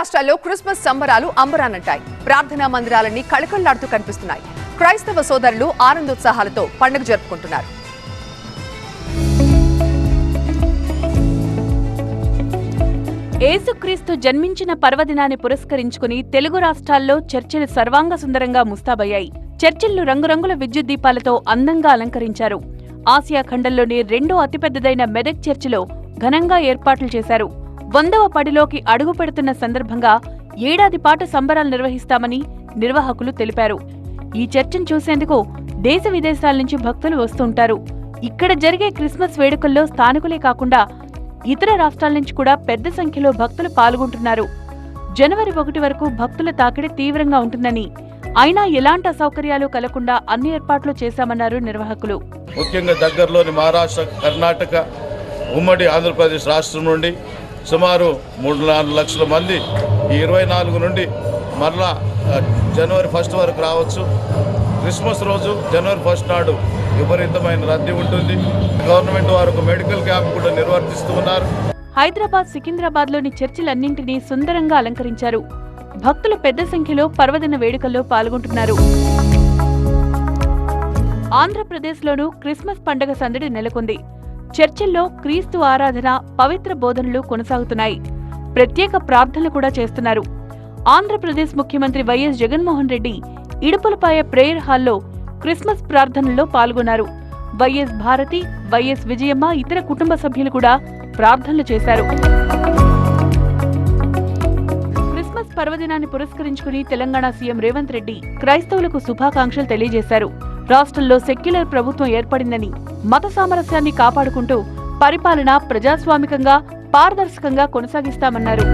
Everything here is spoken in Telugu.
రాష్ట్రాల్లో క్రిస్మస్ సంబరాలు అంబరానంటాయి. ప్రార్థనా మందిరాలన్నీ కళకళ్ళాడుతూ కనిపిస్తున్నాయి. క్రైస్తవ సోదరులు ఆనందోత్సాహాలతో పండుగ జరుపుకుంటున్నారు. ఏసుక్రీస్తు జన్మించిన పర్వదినాన్ని పురస్కరించుకుని తెలుగు రాష్ట్రాల్లో చర్చిలు సర్వాంగ సుందరంగా ముస్తాబయ్యాయి. చర్చిలను రంగురంగుల విద్యుత్ దీపాలతో అందంగా అలంకరించారు. ఆసియా ఖండంలోని రెండో అతిపెద్దదైన మెదక్ చర్చిలో ఘనంగా ఏర్పాట్లు చేశారు. వందవ పడిలోకి అడుగు పెడుతున్న సందర్భంగా ఏడాది పాటు సంబరాలు నిర్వహిస్తామని నిర్వాహకులు తెలిపారు. ఈ చర్చను చూసేందుకు దేశ విదేశాల నుంచి భక్తులు వస్తుంటారు ఇక్కడ జరిగే క్రిస్మస్ వేడుకల్లో స్థానికులే కాకుండా ఇతర రాష్ట్రాల నుంచి కూడా పెద్ద సంఖ్యలో భక్తులు పాల్గొంటున్నారు. జనవరి ఒకటి వరకు భక్తుల తాకిడి తీవ్రంగా ఉంటుందని అయినా ఎలాంటి అసౌకర్యాలు కలగకుండా అన్ని ఏర్పాట్లు చేశామన్నారు నిర్వాహకులు. ముఖ్యంగా దగ్గరలోని మహారాష్ట్ర కర్ణాటక ఉమ్మడి ఆంధ్రప్రదేశ్ రాష్ట్రం నుండి సుమారు మూడు నాలుగు లక్షల మంది ఈ ఇరవై నాలుగు నుండి మరలా జనవరి ఫస్ట్ వరకు రావచ్చు. క్రిస్మస్ రోజు జనవరి ఫస్ట్ నాడు విపరీతమైన రద్దీ ఉంటుంది. గవర్నమెంట్ వారు ఒక మెడికల్ క్యాంప్ కూడా నిర్వర్తిస్తున్నారు హైదరాబాద్ హైదరాబాద్ సికింద్రాబాద్లోని చర్చిలన్నింటినీ సుందరంగా అలంకరించారు. భక్తులు పెద్ద సంఖ్యలో పర్వదిన వేడుకల్లో పాల్గొంటున్నారు. ఆంధ్రప్రదేశ్లోనూ క్రిస్మస్ పండగ సందడి నెలకొంది. చర్చిల్లో క్రీస్తు ఆరాధన పవిత్ర బోధనలు కొనసాగుతున్నాయి. ప్రత్యేక ప్రార్థనలు కూడా చేస్తున్నారు. ఆంధ్రప్రదేశ్ ముఖ్యమంత్రి వైఎస్ జగన్మోహన్ రెడ్డి ఇడుపులపాయ ప్రేయర్ హాల్లో క్రిస్మస్ ప్రార్థనల్లో పాల్గొన్నారు. వైఎస్ భారతి వైఎస్ విజయమ్మ ఇతర కుటుంబ సభ్యులు కూడా ప్రార్థనలు చేశారు. క్రిస్మస్ పర్వదినాన్ని పురస్కరించుకుని తెలంగాణ సీఎం రేవంత్ రెడ్డి క్రైస్తవులకు శుభాకాంక్షలు తెలియజేశారు. రాష్ట్రంలో సెక్యులర్ ప్రభుత్వం ఏర్పడిందని మత సామరస్యాన్ని కాపాడుకుంటూ పరిపాలన ప్రజాస్వామికంగా పారదర్శకంగా కొనసాగిస్తామన్నారు.